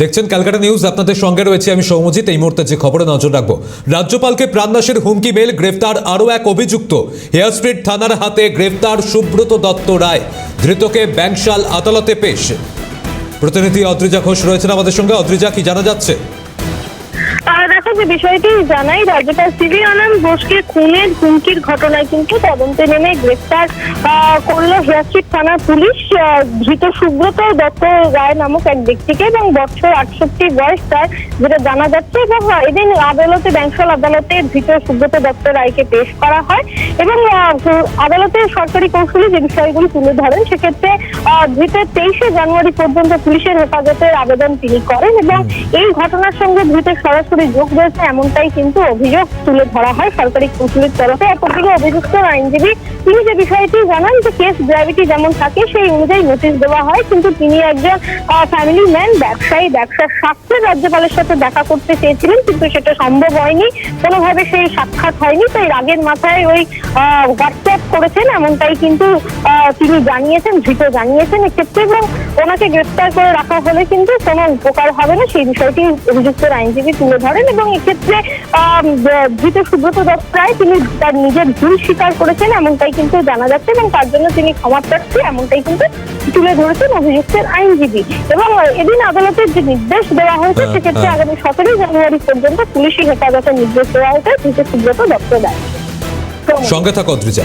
দেখছেন ক্যালকাটা নিউজ, আপনাদের সঙ্গে রয়েছে আমি সৌমজিৎ। এই মুহূর্তে যে খবরে নজর রাখব, রাজ্যপালকে প্রাণনাশের হুমকি মেল গ্রেফতার আরও এক অভিযুক্ত। হেয়ার স্ট্রিট থানার হাতে গ্রেফতার সুব্রত দত্ত রায়। ধৃতকে ব্যাংশাল আদালতে পেশ। প্রতিনিধি অদ্রিজা ঘোষ রয়েছেন আমাদের সঙ্গে। অদ্রিজা, কি জানা যাচ্ছে? যে বিষয়টি জানাই রাজ্যপাল সিবি আনন্দ বোসকে খুনের হুমকির ঘটনায় কিন্তু তদন্তে নেমে গ্রেফতার করল হেয়ারস্ট্রিট থানার পুলিশ। ধৃত সুব্রত দত্ত রায় নামক এক ব্যক্তিকে এবং বছর আটষট্টি বয়স তার যেটা জানা যাচ্ছে। এবং এদিন আদালতে ব্যাংশাল আদালতে ধৃত সুব্রত দত্ত রায়কে পেশ করা হয়। এবং আহ, আদালতের সরকারি কৌশলে যে বিষয়গুলি তুলে ধরেন সেক্ষেত্রে আহ, ধৃত তেইশে জানুয়ারি পর্যন্ত পুলিশের হেফাজতের আবেদন তিনি করেন। এবং এই ঘটনার সঙ্গে ধৃতের সরাসরি যোগ রয়েছে এমনটাই কিন্তু অভিযোগ তুলে ধরা হয় সরকারি কৌশলের তরফে। অপরদিকে অভিযুক্ত আইনজীবী, তিনি যে বিষয়টি জানান যে কেস গ্র্যাভিটি যেমন থাকে, সেই অনুযায়ী নোটিশ দেওয়া হয়। কিন্তু তিনি একজন ফ্যামিলি ম্যান ব্যবসায়ী, ব্যবসার স্বার্থে রাজ্যপালের সাথে দেখা করতে চেয়েছিলেন, কিন্তু সেটা সম্ভব হয়নি। কোনোভাবে সেই সাক্ষাৎ হয়নি। তাই রাগের মাথায় ওই হোয়াটসঅ্যাপ করেছেন, এমনটাই কিন্তু তিনি জানিয়েছেন, ধৃত জানিয়েছেন এক্ষেত্রে। এবং ওনাকে গ্রেফতার করে রাখা হলে কিন্তু কোনো উপকার হবে না। সেই বিষয়টি অভিযুক্ত আইনজীবী তুলে ধরেন এবং এক্ষেত্রে ধৃত সুব্রত দত্ত রায় তিনি তার নিজের ভুল স্বীকার করেছেন এমনটাই কিন্তু জানা যাচ্ছে এবং তার জন্য তিনি ক্ষমা প্রার্থী এমনটাই কিন্তু তুলে ধরেছেন অভিযুক্তের আইনজীবী। এবং এদিন আদালতের যে নির্দেশ দেওয়া হয়েছে হ্যাঁ, সেক্ষেত্রে হ্যাঁ। আগামী সতেরোই জানুয়ারি পর্যন্ত পুলিশি হেফাজতের নির্দেশ দেওয়া হয়েছে ধৃত সুব্রত দত্ত রায় সঙ্গে থাকো অদ্রিজা।